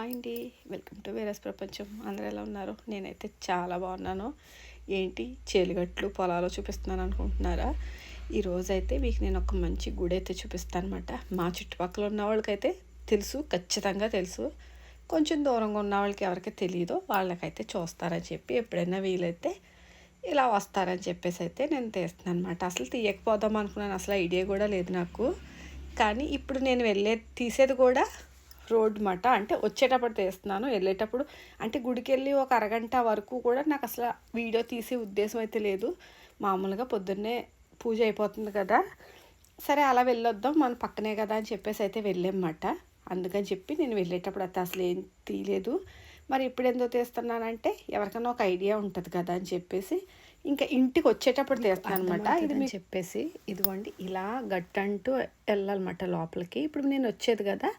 Hi అండి. Welcome to వేరస్ ప్రపంచం. అందరూ ఎలా ఉన్నారు? నేనైతే చాలా బాగున్నాను. ఏంటి? చేలుగట్లు పొలాలు చూపిస్తున్నాను అనుకుంటున్నారా? ఈరోజైతే మీకు నేను ఒక మంచి గుడి అయితే చూపిస్తాను అనమాట మా చుట్టుపక్కల ఉన్న వాళ్ళకైతే తెలుసు ఖచ్చితంగా తెలుసు. కొంచెం దూరంగా ఉన్న వాళ్ళకి ఎవరికి తెలియదో వాళ్ళకైతే చూస్తారని చెప్పి ఎప్పుడైనా వీలైతే ఇలా వస్తారని చెప్పేసి అయితే నేను తీస్తున్నాను అనమాట అసలు తీయకపోదాం అనుకున్నాను. అసలు ఐడియా కూడా లేదు నాకు. కానీ ఇప్పుడు నేను వెళ్ళే తీసేది కూడా రోడ్ మాట. అంటే వచ్చేటప్పుడు తీస్తున్నాను వెళ్ళేటప్పుడు. అంటే గుడికి వెళ్ళి ఒక అరగంట వరకు కూడా నాకు అసలు వీడియో తీసే ఉద్దేశం అయితే లేదు. మామూలుగా పొద్దున్నే పూజ అయిపోతుంది కదా. సరే అలా వెళ్ళొద్దాం మన పక్కనే కదా అని చెప్పేసి అయితే వెళ్ళామన్నమాట అందుకని చెప్పి నేను వెళ్ళేటప్పుడు అయితే అసలు ఏం తీయలేదు. మరి ఇప్పుడు ఎందుకు తీస్తున్నానంటే ఎవరికైనా ఒక ఐడియా ఉంటుంది కదా అని చెప్పేసి ఇంకా ఇంటికి వచ్చేటప్పుడు తీస్తాను అనమాట ఇది మీకు చెప్పేసి ఇదిగోండి ఇలా గట్టంటూ వెళ్ళాలన్నమాట లోపలికి. ఇప్పుడు నేను వచ్చేది కదా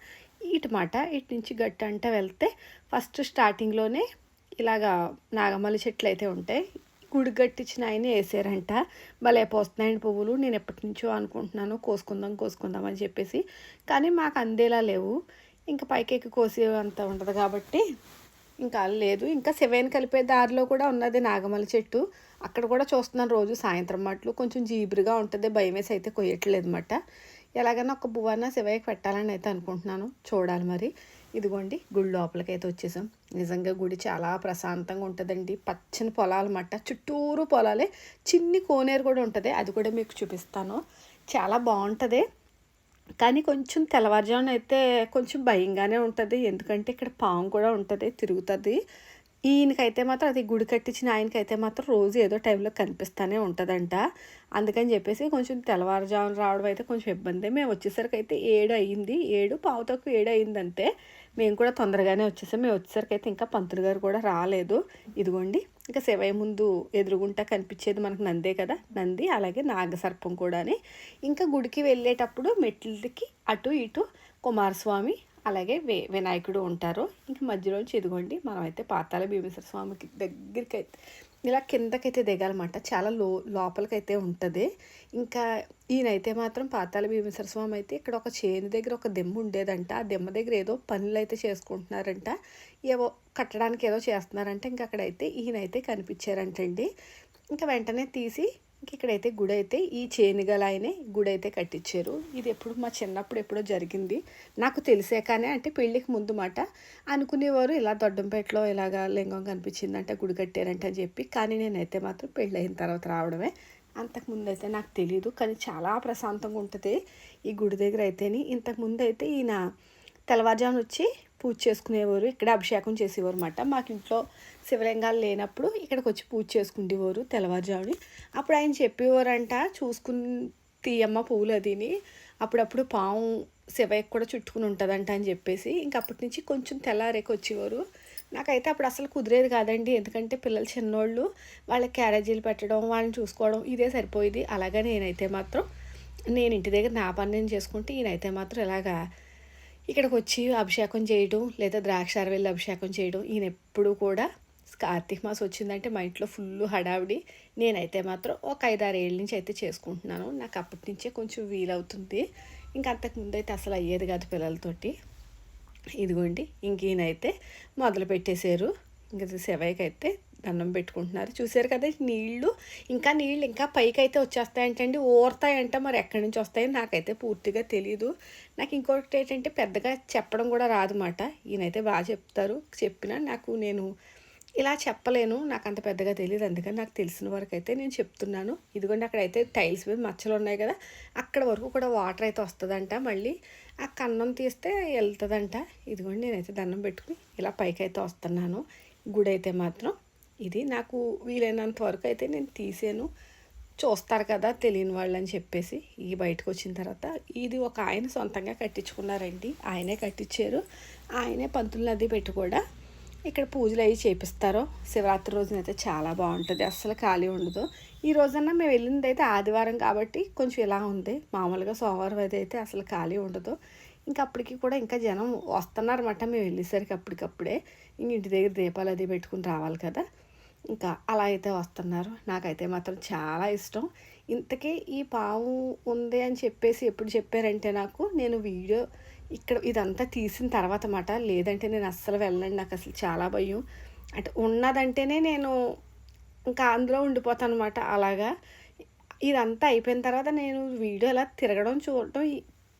ఇటుమాట ఇటు నుంచి గట్టు అంట వెళ్తే ఫస్ట్ స్టార్టింగ్లోనే ఇలాగా నాగమల్లి చెట్లు అయితే ఉంటాయి. గుడి గట్టించిన ఆయన వేసారంట. భలే పోస్తున్నాయండి పువ్వులు నేను ఎప్పటి నుంచో అనుకుంటున్నాను కోసుకుందాం కోసుకుందాం అని చెప్పేసి. కానీ మాకు అందేలా లేవు. ఇంకా పైకి ఎక్కి కోసే అంత ఉండదు కాబట్టి ఇంకా లేదు. ఇంకా సెవెన్ కలిపే దారిలో కూడా ఉన్నది నాగమల్లి చెట్టు. అక్కడ కూడా చూస్తున్నాను రోజు సాయంత్రం మట్లు. కొంచెం జీబురుగా ఉంటుంది భయం వేసి అయితే కొయ్యట్లేదు అనమాట ఎలాగైనా ఒక బువ్వన్న శివయ్యకి పెట్టాలని అయితే అనుకుంటున్నాను. చూడాలి మరి. ఇదిగోండి గుడి లోపలికి అయితే వచ్చేసాం. నిజంగా గుడి చాలా ప్రశాంతంగా ఉంటుందండి. పచ్చని పొలాలు మట్ట చుట్టూరు పొలాలే. చిన్ని కోనేరు కూడా ఉంటుంది. అది కూడా మీకు చూపిస్తాను. చాలా బాగుంటుంది. కానీ కొంచెం తెల్లవారుజామున అయితే కొంచెం భయంగానే ఉంటుంది. ఎందుకంటే ఇక్కడ పాము కూడా ఉంటుంది తిరుగుతుంది. ఈయనకైతే మాత్రం అది గుడి కట్టించిన ఆయనకైతే మాత్రం రోజు ఏదో టైంలో కనిపిస్తూనే ఉంటుందంట. అందుకని చెప్పేసి కొంచెం తెల్లవారుజామున రావడం అయితే కొంచెం ఇబ్బంది. మేము వచ్చేసరికి అయితే ఏడు అయ్యింది ఏడు పావు తక్కువ ఏడు అయ్యిందంటే మేము కూడా తొందరగానే వచ్చేసాం. మేము వచ్చేసరికి అయితే ఇంకా పంతులు గారు కూడా రాలేదు. ఇదిగోండి ఇంకా శివయ్య ముందు ఎదురుగుంటా కనిపించేది మనకు నందే కదా? నంది అలాగే నాగసర్పం కూడాని. ఇంకా గుడికి వెళ్ళేటప్పుడు మెట్లకి అటు ఇటు కుమారస్వామి అలాగే వే వినాయకుడు ఉంటారు. ఇంకా మధ్యలోంచి ఎదుగోండి మనమైతే పాతాల భీమేశ్వర స్వామికి దగ్గరికి అయితే ఇలా కిందకైతే దిగాలన్నమాట. చాలా లో లోపలికైతే ఉంటుంది. ఇంకా ఈయనైతే మాత్రం పాతాల భీమేశ్వర స్వామి అయితే ఇక్కడ ఒక చేను దగ్గర ఒక దెమ్మ ఉండేదంట. ఆ దెమ్మ దగ్గర ఏదో పనులు అయితే చేసుకుంటున్నారంట. ఏవో కట్టడానికి ఏదో చేస్తున్నారంట. ఇంకా అక్కడైతే ఈయనైతే కనిపించారంటండి. ఇంకా వెంటనే తీసి ఇక్కడైతే గుడి అయితే ఈ చేనుగల ఆయనే గుడి అయితే కట్టించారు ఇది ఎప్పుడు మా చిన్నప్పుడు ఎప్పుడో జరిగింది. నాకు తెలిసే అంటే పెళ్ళికి ముందు మాట అనుకునేవారు ఇలా దొడ్డంపేటలో ఇలాగా లింగం కనిపించిందంటే గుడి కట్టారంట అని చెప్పి. కానీ నేనైతే మాత్రం పెళ్ళి అయిన తర్వాత రావడమే. అంతకుముందు అయితే నాకు తెలియదు కానీ చాలా ప్రశాంతంగా ఉంటుంది ఈ గుడి దగ్గర అయితేని. ఇంతకుముందు అయితే ఈయన తెల్లవారుజామున వచ్చి పూజ చేసుకునేవారు. ఇక్కడ అభిషేకం చేసేవారు అనమాట మాకు ఇంట్లో శివలింగాలు లేనప్పుడు ఇక్కడికి వచ్చి పూజ చేసుకునేవారు తెల్లవారుజాముని. అప్పుడు ఆయన చెప్పేవారంట చూసుకుని తీయమ్మ పువ్వులు అదిని అప్పుడప్పుడు పాము శివయ్యకు కూడా చుట్టుకుని ఉంటుందంట అని చెప్పేసి. ఇంక అప్పటి నుంచి కొంచెం తెల్లారేకి వచ్చేవారు. నాకైతే అప్పుడు అసలు కుదిరేది కాదండి. ఎందుకంటే పిల్లలు చిన్నోళ్ళు వాళ్ళకి క్యారేజీలు పెట్టడం వాళ్ళని చూసుకోవడం ఇదే సరిపోయేది. అలాగే నేనైతే మాత్రం నేను ఇంటి దగ్గర నా పని నేను చేసుకుంటే ఈయనైతే మాత్రం ఇలాగా ఇక్కడికి వచ్చి అభిషేకం చేయడం లేదా ద్రాక్షార వెళ్ళి అభిషేకం చేయడం ఈయన ఎప్పుడు కూడా కార్తీక మాసం వచ్చిందంటే మా ఇంట్లో ఫుల్ హడావిడి. నేనైతే మాత్రం ఒక ఐదారు ఏళ్ళ నుంచి అయితే చేసుకుంటున్నాను. నాకు అప్పటి నుంచే కొంచెం వీలవుతుంది. ఇంకా అంతకుముందు అయితే అసలు అయ్యేది కాదు పిల్లలతోటి. ఇదిగోండి ఇంక ఈయనైతే మొదలు పెట్టేశారు ఇంకా సెవైకి అయితే దండం పెట్టుకుంటున్నారు. చూసారు కదా నీళ్ళు ఇంకా నీళ్ళు ఇంకా పైకి అయితే వచ్చేస్తాయంటండి. ఓరుతాయంట మరి ఎక్కడి నుంచి వస్తాయో నాకైతే పూర్తిగా తెలియదు నాకు ఇంకొకటి ఏంటంటే పెద్దగా చెప్పడం కూడా రాదన్నమాట. ఈయనైతే బాగా చెప్తారు. చెప్పినా నాకు నేను ఇలా చెప్పలేను. నాకు అంత పెద్దగా తెలియదు అందుకని నాకు తెలిసిన వరకు అయితే నేను చెప్తున్నాను. ఇదిగోండి అక్కడైతే టైల్స్ మీద మచ్చలు ఉన్నాయి కదా అక్కడ వరకు కూడా వాటర్ అయితే వస్తుందంట మళ్ళీ. ఆ కన్నం తీస్తే వెళ్తుందంట. ఇదిగోండి నేనైతే దండం పెట్టుకుని ఇలా పైకి అయితే వస్తున్నాను. గుడి అయితే మాత్రం ఇది నాకు వీలైనంత వరకు అయితే నేను తీసాను. చూస్తారు కదా తెలియని వాళ్ళు అని చెప్పేసి ఈ బయటకు వచ్చిన తర్వాత. ఇది ఒక ఆయన సొంతంగా కట్టించుకున్నారండి. ఆయనే కట్టించారు. ఆయనే పంతులు అది పెట్టి కూడా ఇక్కడ పూజలు అవి చేపిస్తారు. శివరాత్రి రోజున అయితే చాలా బాగుంటుంది. అస్సలు ఖాళీ ఉండదు. ఈ రోజన్నా మేము వెళ్ళింది అయితే ఆదివారం కాబట్టి కొంచెం ఇలా ఉంది. మామూలుగా సోమవారం అయితే అసలు ఖాళీ ఉండదు. ఇంకా అప్పటికి కూడా ఇంకా జనం వస్తున్నారన్నమాట. మేము వెళ్ళేసరికి అప్పటికప్పుడే. ఇంక ఇంటి దగ్గర దీపాలు అది పెట్టుకుని రావాలి కదా. ఇంకా అలా అయితే వస్తున్నారు. నాకైతే మాత్రం చాలా ఇష్టం. ఇంతకీ ఈ పావు ఉంది అని చెప్పేసి ఎప్పుడు చెప్పారంటే నాకు నేను వీడియో ఇక్కడ ఇదంతా తీసిన తర్వాత మాట లేదంటే నేను అస్సలు వెళ్ళండి నాకు అసలు చాలా భయం. అంటే ఉన్నదంటేనే నేను ఇంకా అందులో ఉండిపోతాను అనమాట అలాగా. ఇదంతా అయిపోయిన తర్వాత నేను వీడియో ఇలా తిరగడం చూడటం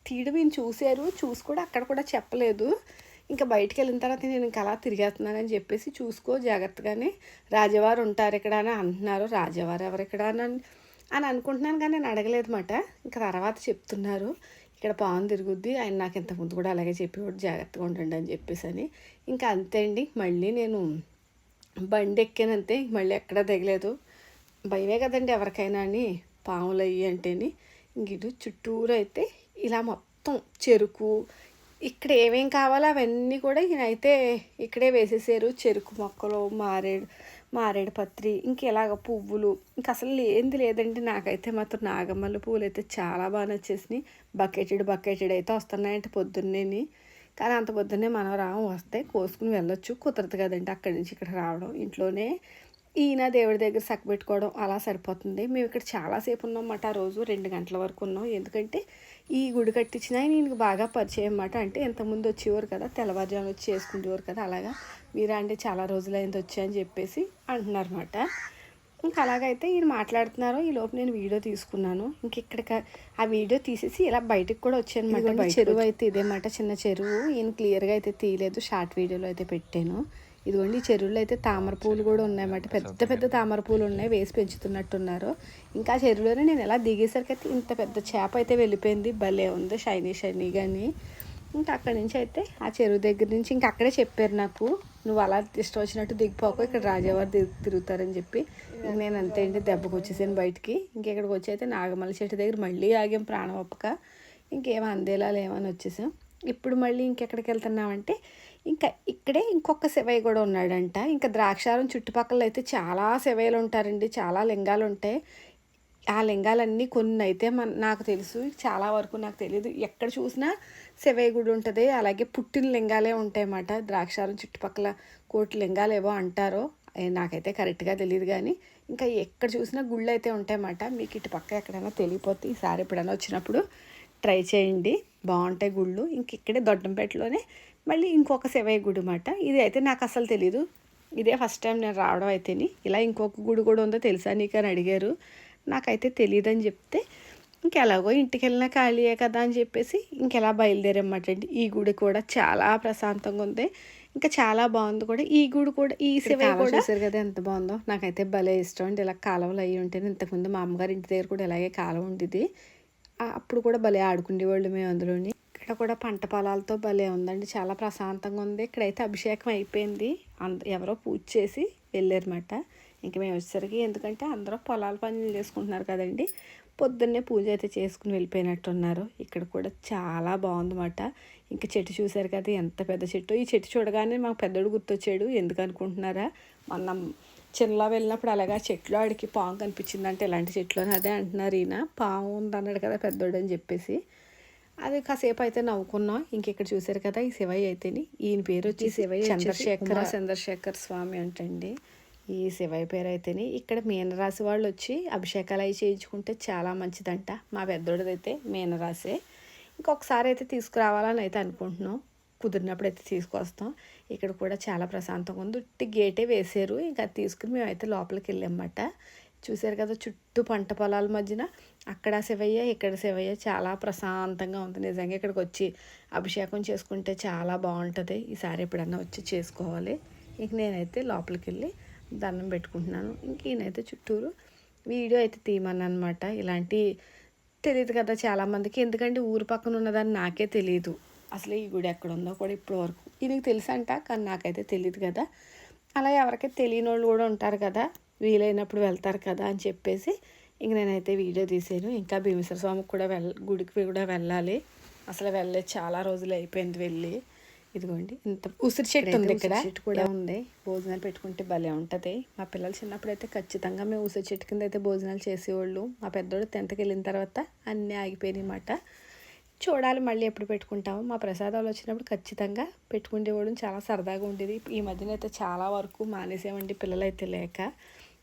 తీయడం ఈయన చూశారు చూసి కూడా అక్కడ కూడా చెప్పలేదు. ఇంకా బయటికి వెళ్ళిన తర్వాత నేను ఇంకా అలా తిరిగేస్తున్నానని చెప్పేసి చూసుకో జాగ్రత్తగానే. రాజవారు ఉంటారు ఇక్కడ అని అంటున్నారు. రాజవారు ఎవరు ఇక్కడ అని అని అనుకుంటున్నాను కానీ నేను అడగలేదు మాట ఇంకా తర్వాత చెప్తున్నారు. ఇక్కడ పాము తిరుగుద్ది. ఆయన నాకు ఇంతకుముందు కూడా అలాగే చెప్పేవాడు. జాగ్రత్తగా ఉండండి అని చెప్పేసి అని. ఇంకా అంతే అండి. మళ్ళీ నేను బండి ఎక్కానంతే. మళ్ళీ ఎక్కడా దిగలేదు. భయమే కదండి ఎవరికైనా అని. పాములు అయ్యి అంటేని. ఇంక ఇటు చుట్టూరు అయితే ఇలా మొత్తం చెరుకు ఇక్కడ ఏమేం కావాలో అవన్నీ కూడా ఈయన అయితే ఇక్కడే వేసేసారు. చెరుకు మొక్కలు మారేడు మారేడు పత్రి ఇంకెలాగ పువ్వులు. ఇంక అసలు ఏంది లేదండి నాకైతే మాత్రం నాగమల్లి పువ్వులు అయితే చాలా బాగా నచ్చేసినాయి. బకెటెడ్ బకెటెడ్ అయితే వస్తున్నాయంటే పొద్దున్నేని. కానీ అంత పొద్దున్నే మనం రాము వస్తే కోసుకుని వెళ్ళొచ్చు. కుదరదు కదండి అక్కడి నుంచి ఇక్కడ రావడం ఇంట్లోనే ఈయన దేవుడి దగ్గర సక్క పెట్టుకోవడం అలా సరిపోతుంది. మేము ఇక్కడ చాలాసేపు ఉన్నాం అన్నమాట ఆ రోజు రెండు గంటల వరకు ఉన్నాం. ఎందుకంటే ఈ గుడి కట్టించిన ఆయన ఈయనకి బాగా పరిచయం అన్నమాట. అంటే ఎంతమంది వచ్చేవారు కదా తెల్లవారుజాము వచ్చి చేసుకునేవారు కదా అలాగా మీరా అంటే చాలా రోజులైంది వచ్చి అని చెప్పేసి అంటున్నారన్నమాట ఇంకా అలాగైతే ఈయన మాట్లాడుతున్నారు ఈ లోపు నేను వీడియో తీసుకున్నాను ఇంక ఇక్కడ ఆ వీడియో తీసేసి ఇలా బయటకు కూడా వచ్చాను అనమాట చెరువు అయితే ఇదేమాట చిన్న చెరువు ఈయన క్లియర్గా అయితే తీయలేదు షార్ట్ వీడియోలో అయితే పెట్టాను. ఇదిగోండి ఈ చెరువులో అయితే తామర పూలు కూడా ఉన్నాయన్నమాట పెద్ద పెద్ద తామర పూలు ఉన్నాయి వేసి పెంచుతున్నట్టున్నారు. ఇంకా ఆ చెరువులోనే నేను ఎలా దిగేసరికి అయితే ఇంత పెద్ద చేప అయితే వెళ్ళిపోయింది. భలే ఉంది షైనీ షైనీ కానీ ఇంకా అక్కడి నుంచి అయితే ఆ చెరువు దగ్గర నుంచి ఇంకా అక్కడే చెప్పారు నాకు నువ్వు అలా ఇష్టం వచ్చినట్టు దిగిపోకు ఇక్కడ రాజావారు తిరుగుతారని చెప్పి. ఇంక నేను అంతే అండి దెబ్బకు వచ్చేసాను బయటికి. ఇంకెక్కడికి వచ్చి అయితే నాగమల్లి చెట్టు దగ్గర మళ్ళీ ఆగాం ప్రాణం ఒప్పక. ఇంకేం అందేలా లేవని వచ్చేసాం. ఇప్పుడు మళ్ళీ ఇంకెక్కడికి వెళ్తున్నామంటే ఇంకా ఇక్కడే ఇంకొక శివయ్య కూడా ఉన్నాడంట. ఇంకా ద్రాక్షారం చుట్టుపక్కల అయితే చాలా శివయ్యలు ఉంటారండి. చాలా లింగాలు ఉంటాయి. ఆ లింగాలన్నీ కొన్ని అయితే మన నాకు తెలుసు. చాలా వరకు నాకు తెలియదు ఎక్కడ చూసినా శివయ్య గుడి ఉంటుంది. అలాగే పుట్టిన లింగాలే ఉంటాయన్నమాట. ద్రాక్షారం చుట్టుపక్కల కోటి లింగాలు ఏవో అంటారో నాకైతే కరెక్ట్గా తెలియదు కానీ ఇంకా ఎక్కడ చూసినా గుళ్ళు అయితే ఉంటాయన్నమాట. మీకు ఇటు పక్క ఎక్కడైనా తెలియపోతే ఈసారి ఎప్పుడైనా వచ్చినప్పుడు ట్రై చేయండి. బాగుంటాయి గుళ్ళు. ఇంక ఇక్కడే దొడ్డంపేటలోనే మళ్ళీ ఇంకొక శివయ్య గుడి అన్నమాట. ఇది అయితే నాకు అసలు తెలీదు. ఇదే ఫస్ట్ టైం నేను రావడం అయితేని. ఇలా ఇంకొక గుడి కూడా ఉందో తెలుసా నీకు అని అడిగారు. నాకైతే తెలియదని చెప్తే ఇంకెలాగో ఇంటికి వెళ్ళినా ఖాళీయే కదా అని చెప్పేసి ఇంకెలా బయలుదేరమాట అండి. ఈ గుడి కూడా చాలా ప్రశాంతంగా ఉంది. ఇంకా చాలా బాగుంది కూడా. ఈ గుడి కూడా ఈ శివయ్య కూడా చూసారు కదా ఎంత బాగుందో. నాకైతే భలే ఇష్టం అండి. ఇలా కాలువలు అయ్యి ఉంటేనే ఇంతకుముందు మా అమ్మగారి ఇంటి దగ్గర కూడా ఇలాగే కాలువ ఉండేది. అప్పుడు కూడా భలే ఆడుకునేవాళ్ళు మేము అందులోని. ఇక్కడ కూడా పంట పొలాలతో భలే ఉందండి. చాలా ప్రశాంతంగా ఉంది. ఇక్కడైతే అభిషేకం అయిపోయింది. అంద ఎవరో పూజ చేసి వెళ్ళారన్నమాట. ఇంక మేము వచ్చేసరికి ఎందుకంటే అందరూ పొలాల పనులు చేసుకుంటున్నారు కదండి. పొద్దున్నే పూజ అయితే చేసుకుని వెళ్ళిపోయినట్టున్నారు. ఇక్కడ కూడా చాలా బాగుందన్నమాట. ఇంకా చెట్టు చూశారు కదా ఎంత పెద్ద చెట్టు. ఈ చెట్టు చూడగానే మాకు పెద్దోడు గుర్తొచ్చాడు. ఎందుకు అనుకుంటున్నారా? మొన్న చిన్నలో వెళ్ళినప్పుడు అలాగా చెట్లు ఆడికి పాము కనిపించిందంటే ఇలాంటి చెట్లు అని అదే అంటున్నారు ఈయన. పాము ఉందన్నాడు కదా పెద్దోడు అని చెప్పేసి. అది కాసేపు అయితే నవ్వుకున్నాం. ఇంకెక్కడ చూశారు కదా ఈ శివయ్య అయితేని. ఈయన పేరు వచ్చి శివయ్య చంద్రశేఖర. చంద్రశేఖర్ స్వామి అంటండి. ఈ శివయ్య పేరు అయితేని. ఇక్కడ మీనరాశి వాళ్ళు వచ్చి అభిషేకాలు అవి చేయించుకుంటే చాలా మంచిదంట. మా పెద్దోడిదైతే మీనరాశే. ఇంకొకసారి అయితే తీసుకురావాలని అయితే అనుకుంటున్నాం. కుదిరినప్పుడు అయితే తీసుకొస్తాం. ఇక్కడ కూడా చాలా ప్రశాంతంగా ఉంది. ఉట్టి గేటే వేసారు ఇంకా తీసుకుని మేమైతే లోపలికి వెళ్ళామన్నమాట. చూశారు కదా చుట్టూ పంట పొలాల మధ్యన. అక్కడ శివయ్య ఇక్కడ శివయ్య చాలా ప్రశాంతంగా ఉంది. నిజంగా ఇక్కడికి వచ్చి అభిషేకం చేసుకుంటే చాలా బాగుంటుంది. ఈసారి ఎప్పుడన్నా వచ్చి చేసుకోవాలి. ఇంక నేనైతే లోపలికి వెళ్ళి దండం పెట్టుకుంటున్నాను. ఇంక ఈయనైతే చుట్టూరు వీడియో అయితే తీయమన్నమాట. ఇలాంటి తెలియదు కదా చాలామందికి. ఎందుకంటే ఊరు పక్కన ఉన్నదని నాకే తెలియదు అసలు ఈ గుడి ఎక్కడ ఉందో కూడా ఇప్పటి వరకు ఈయనకి తెలుసంట కానీ నాకైతే తెలియదు కదా. అలా ఎవరికైతే తెలియని వాళ్ళు కూడా ఉంటారు కదా. వీలైనప్పుడు వెళ్తారు కదా అని చెప్పేసి ఇంక నేనైతే వీడియో తీసాను. ఇంకా భీమేశ్వర స్వామికి కూడా వెళ్ళ గుడికి కూడా వెళ్ళాలి. అసలు వెళ్ళే చాలా రోజులు అయిపోయింది వెళ్ళి. ఇదిగోండి. ఇంత ఉసిరి చెట్టు ఉంది ఇక్కడ. చెట్టు కూడా ఉంది. భోజనాలు పెట్టుకుంటే భలే ఉంటుంది. మా పిల్లలు చిన్నప్పుడు అయితే ఖచ్చితంగా మేము ఉసిరి చెట్టు కింద అయితే భోజనాలు చేసేవాళ్ళు. మా పెద్దోడు టెన్త్కి వెళ్ళిన తర్వాత అన్నీ ఆగిపోయినాయి అన్నమాట. చూడాలి మళ్ళీ ఎప్పుడు పెట్టుకుంటాము. మా ప్రసాదాలు వచ్చినప్పుడు ఖచ్చితంగా పెట్టుకునేవాడు చాలా సరదాగా ఉండేది. ఈ మధ్యన అయితే చాలా వరకు మానేసామండి పిల్లలు అయితే లేక.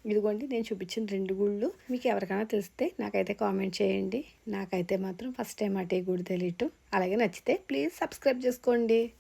ఇదిగోండి నేను చూపించిన రెండు గుళ్ళు. మీకు ఎవరికైనా తెలిస్తే నాకైతే కామెంట్ చేయండి. నాకైతే మాత్రం ఫస్ట్ టైం అటే గుడి తెలియటం. అలాగే నచ్చితే ప్లీజ్ సబ్స్క్రైబ్ చేసుకోండి.